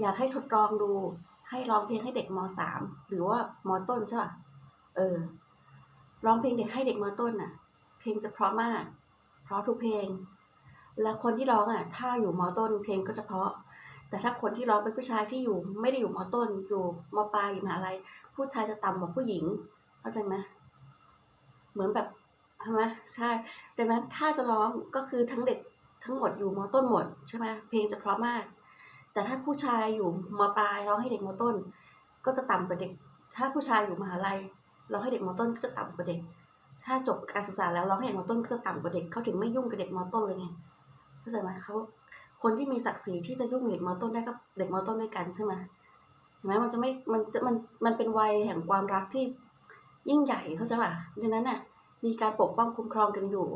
อยากให้ทดลองดู ให้ร้องเพลงให้เด็กมสามหรือว่ามต้นใช่ป่ะเออร้องเพลงเด็กให้เด็กมต้นน่ะ เพลงจะเพราะมาก เพราะทุกเพลง แล้วคนที่ร้องอะ ถ้าอยู่มต้น เพลงก็จะเพราะ แต่ถ้าคนที่ร้องเป็นผู้ชายที่อยู่ ไม่ได้อยู่มต้น อยู่มปลายอยู่มหาลัยผู้ชายจะต่ำกว่าผู้หญิง เข้าใจไหมเหมือนแบบใช่ไหมใช่ดังนั้นถ้าจะร้องก็คือทั้งเด็กทั้งหมดอยู่มต้นหมดใช่ไหมเพลงจะเพราะมาก แต่ถ้าผู้ชายอยู่มปลายร้องให้เด็กมต้น ก็จะต่ำกว่าเด็ก ถ้าผู้ชายอยู่มหาลัยร้องให้เด็กมต้นก็จะต่ำกว่าเด็ก ถ้าจบการศึกษาแล้วร้องให้เด็กมต้นก็จะต่ำกว่าเด็กเขาถึงไม่ยุ่งกับเด็กมต้นเลยไงเข้าใจไหมเขาคนที่มีศักดิ์ศรีที่จะยุ่งกับเด็กมต้นได้ก็เด็กมต้นด้วยกันใช่ไหมเห็นไหมมันจะไม่มันจะมันมันเป็นวัยแห่งความรักที่ยิ่งใหญ่เข้าใจป่ะดังนั้นน่ะมีการปกป้องคุ้มครองกันอยู่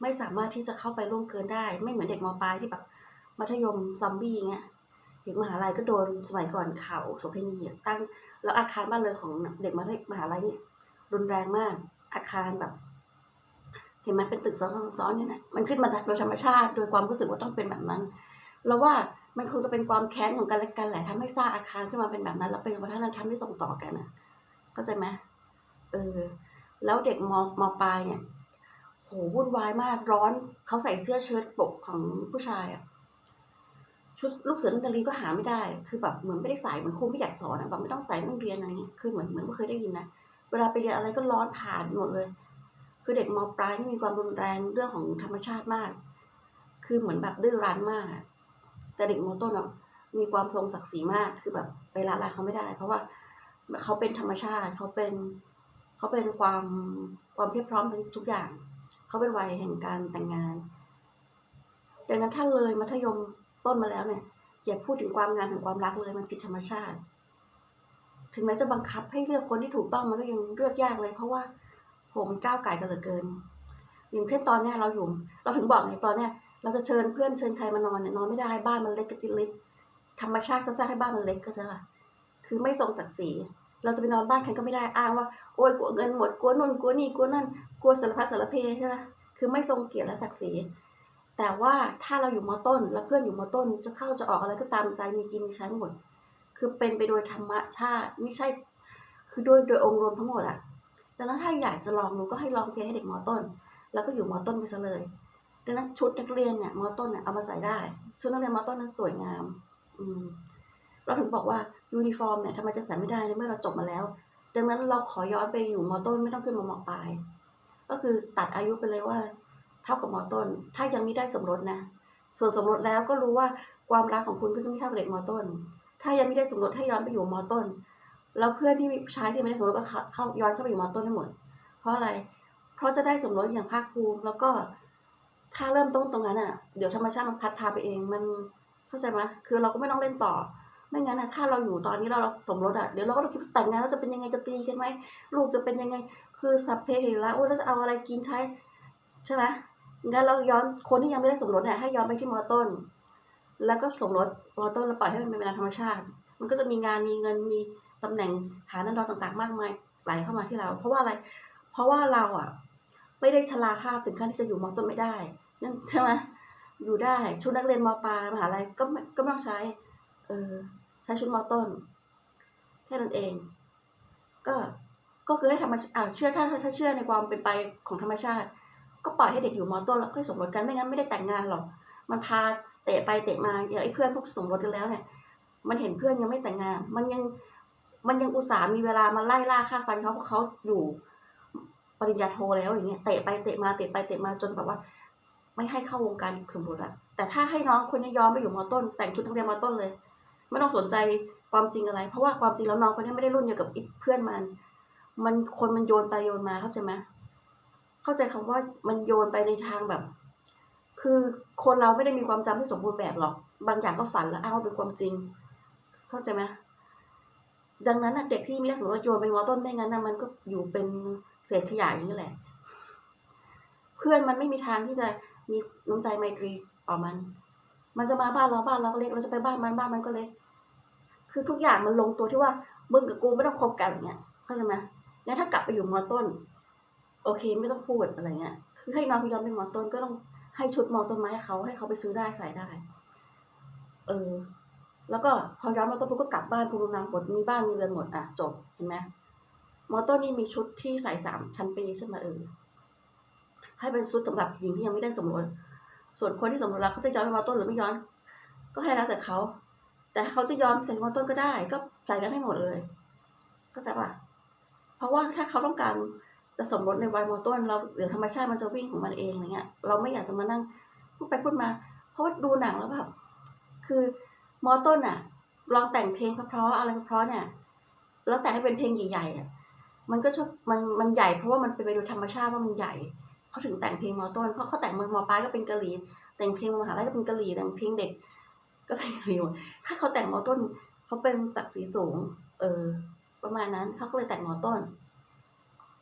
ไม่สามารถที่จะเข้าไปล่วงเกินได้ ไม่เหมือนเด็กมปลายที่แบบมัธยมซอมบี้เงี้ย เด็กมหาลัยก็โดนสมัยก่อนข่าวโสเภณีอะตั้งแล้วอาคารบ้านเรือนของเด็กมหาลัยนี่รุนแรงมาก อาคารแบบเห็นไหมเป็นตึกซ้อนๆเนี่ยนะมันขึ้นมาโดยธรรมชาติ โดยความรู้สึกว่าต้องเป็นแบบนั้นแล้วว่ามันคงจะเป็นความแค้นของกันและกันแหละทำให้สร้างอาคารขึ้นมาเป็นแบบนั้น แล้วเป็นวัฒนธรรมที่ส่งต่อกันนะเข้าใจไหมเออ แล้วเด็กมมปลายเนี่ยโหวุ่นวายมากร้อนเขาใส่เสื้อเชิ้ตปกของผู้ชายอะ ชุดลูกเสือนักเรียนก็หาไม่ได้ คือแบบเหมือนไม่ได้ใส่เหมือนครูไม่อยากสอนอะแบบไม่ต้องใส่ไม่ต้องเรียนอะไรเงี้ยคือเหมือนเหมือนไม่เคยได้ยินนะเวลาไปเรียนอะไรก็ร้อนผ่านหมดเลย คือเด็กมปลายที่มีความรุนแรงเรื่องของธรรมชาติมาก คือเหมือนแบบดื้อรั้นมาก แต่เด็กมต้นอะมีความทรงศักดิ์ศรีมากคือแบบไปละลายเขาไม่ได้ เพราะว่าเขาเป็นธรรมชาติเขาเป็นเขาเป็นความความเพียบพร้อมทุกอย่าง เขาเป็นวัยแห่งการแต่งงานดังนั้นถ้าเลยมัธยม ต้นมาแล้วเนี่ยอย่าพูดถึงความงานถึงความรักเลยมันผิดธรรมชาติ ถึงแม้จะบังคับให้เลือกคนที่ถูกต้องมันก็ยังเลือกยากเลย เพราะว่าผมก้าวไก่กันเหลือเกิน อย่างเช่นตอนเนี้ยเราอยู่เราถึงบอกไงตอนเนี้ยเราจะเชิญเพื่อนเชิญใครมานอนเนี่ยนอนไม่ได้บ้านมันเล็กกระจิล็กธรรมชาติเขาสร้างให้บ้านมันเล็กก็จะคือไม่ทรงศักดิ์ศรีเราจะไปนอนบ้านใครก็ไม่ได้อ้างว่าโอ้ยกลัวเงินหมดกลัวนู่นกลัวนี่กลัวนั่นกลัวสารพัดสารเพใช่ไหมคือไม่ทรงเกียรติและศักดิ์ศรี แต่ว่าถ้าเราอยู่มต้น แล้วเพื่อนอยู่มต้น จะเข้าจะออกอะไรก็ตามใจมีกินมีใช้หมด คือเป็นไปโดยธรรมชาติ ไม่ใช่ คือโดยโดยองค์รวมทั้งหมดอะดังนั้นถ้าอยากจะลองหนูก็ให้ลองเพลงให้เด็กมต้น แล้วก็อยู่มต้นไปซะเลยดังนั้นชุดนักเรียนเนี่ยมต้นเนี่ยเอามาใส่ได้ชุดนักเรียนมต้นนั้นสวยงาม อืมเราถึงบอกว่ายูนิฟอร์มเนี่ยทำไมจะใส่ไม่ได้ในเมื่อเราจบมาแล้ว ดังนั้นเราขอย้อนไปอยู่มต้นไม่ต้องขึ้นมามปลาย ก็คือตัดอายุไปเลยว่า ท่ากับมอต้น ถ้ายังไม่ได้สมรสนะ ส่วนสมรสแล้วก็รู้ว่าความรักของคุณก็จะไม่เท่ากับเด็กมอต้น ถ้ายังไม่ได้สมรสให้ย้อนไปอยู่มอต้น แล้วเพื่อนที่มีชายที่ไม่ได้สมรสก็เข้าย้อนเข้าไปอยู่มอต้นทั้งหมด เพราะอะไร เพราะจะได้สมรสอย่างภาคภูมิแล้วก็ถ้าเริ่มต้นตรงนั้นอะ เดี๋ยวธรรมชาติมันพัดพาไปเอง มันเข้าใจไหมคือเราก็ไม่ต้องเล่นต่อ ไม่งั้นนะถ้าเราอยู่ตอนนี้เราสมรสอะ เดี๋ยวเราก็ต้องคิดแต่งงานแล้วจะเป็นยังไงจะตีกันไหมลูกจะเป็นยังไง คือสัพเพเหระโอ้ยแล้วจะเอาอะไรกินใช้ใช่ไหม งั้นเราย้อนคนที่ยังไม่ได้สมรสเนี่ยให้ย้อนไปที่มอต้น แล้วก็สมรสมอต้นแล้วปล่อยให้มันเป็นเวลาธรรมชาติ มันก็จะมีงานมีเงินมีตำแหน่งฐานะดอต่างๆ มากมายไหลเข้ามาที่เรา เพราะว่าอะไร เพราะว่าเราอะ ไม่ได้ชราภาพถึงขั้นที่จะอยู่มอต้นไม่ได้นั่นใช่ไหมอยู่ได้ชุดนักเรียนมปลายมหาลัยก็ไม่ก็ไม่ต้องใช้ เออใช้ชุดมอต้นแค่นั้นเอง ก็ก็คือให้ธรรมชาติอ่าเชื่อถ้าถ้าเชื่อในความเป็นไปของธรรมชาติ ก็ปล่อยให้เด็กอยู่มอต้นแล้วค่อยสมรสกันไม่งั้นไม่ได้แต่งงานหรอกมันพาเตะไปเตะมาอย่างไอ้เพื่อนพวกสมรสกันแล้วเนี่ย มันเห็นเพื่อนยังไม่แต่งงาน มันยังมันยังอุตส่าห์มีเวลามาไล่ล่าฆ่าฟันเขาเพราะเขาอยู่ปริญญาโทแล้วอย่างเงี้ยเตะไปเตะมาเตะไปเตะมาจนแบบว่า ไม่ให้เข้าวงการสมรสอะแต่ถ้าให้น้องคนนี้ย้อมไปอยู่มอต้น แต่งชุดนักเรียนมอต้นเลย ไม่ต้องสนใจความจริงอะไร เพราะว่าความจริงแล้วน้องคนนี้ไม่ได้รุ่นเดียวกับเพื่อนมัน มันคนมันโยนไปโยนมาเข้าใจไหม เข้าใจคำว่ามันโยนไปในทางแบบ คือคนเราไม่ได้มีความจำที่สมบูรณ์แบบหรอก บางอย่างก็ฝันแล้วอ้างว่าเป็นความจริง เข้าใจไหมดังนั้นเด็กที่ม่ได้สมรโยนไปมอต้นไม่งั้นนะมันก็อยู่เป็นเศษขยะอย่างนี้แหละ เพื่อนมันไม่มีทางที่จะมีน้ำใจไมตรีต่อมัน มันจะมาบ้านเราบ้านเราก็เล็กเราจะไปบ้านมันบ้านมันก็เล็ก คือทุกอย่างมันลงตัวที่ว่ามึงกับกูไม่ต้องคบกันอย่างเงี้ยเข้าใจไหมงั้นถ้ากลับไปอยู่มอต้น โอเคไม่ต้องพูดอะไรเงี้ยคือให้น้องพี่ยอนเป็นมอต้นก็ต้องให้ชุดมอต้นไม้ให้เขาให้เขาไปซื้อได้ใส่ได้ เออ แล้วก็พอย้อนมอต้นปุ๊บก็กลับบ้านภูมิลำเนาหมดมีบ้านมีเรือนหมดอะจบเห็นไหมมอต้นนี่มีชุดที่ใส่สามชั้นปีใช่ไหมเออให้เป็นชุดสำหรับหญิงที่ยังไม่ได้สมรสส่วนคนที่สมรสแล้วเขาจะย้อนไปมอต้นหรือไม่ย้อน ก็ให้แล้วแต่เขาแต่เขาจะย้อนใส่มอต้นก็ได้ ก็ใส่กันให้หมดเลยเข้าใจปะเพราะว่าถ้าเขาต้องการ จะสมรสในวัยมอต้นเราเดี๋ยวธรรมชาติมันจะวิ่งของมันเองอะไรเงี้ย เราไม่อยากจะมานั่งพูดไปพูดมา เพราะว่าดูหนังแล้วแบบคือมอต้นอะ ลองแต่งเพลงเพราะอะไรเพราะเนี่ย แล้วแต่ให้เป็นเพลงใหญ่ๆอะมันก็ชอบมันมันใหญ่เพราะว่ามันเป็นไปโดยธรรมชาติว่ามันใหญ่เขาถึงแต่งเพลงมอต้นเพราะเขาแต่งมมปลายก็เป็นกะหรี่แต่งเพลงมหาลัยก็เป็นกะหรี่แต่งเพลงเด็ก ก็เป็นกะหรี่ถ้าเขาแต่งมอต้นเขาเป็นศักดิ์ศรีสูง เออ ประมาณนั้นเขาก็เลยแต่งมอต้น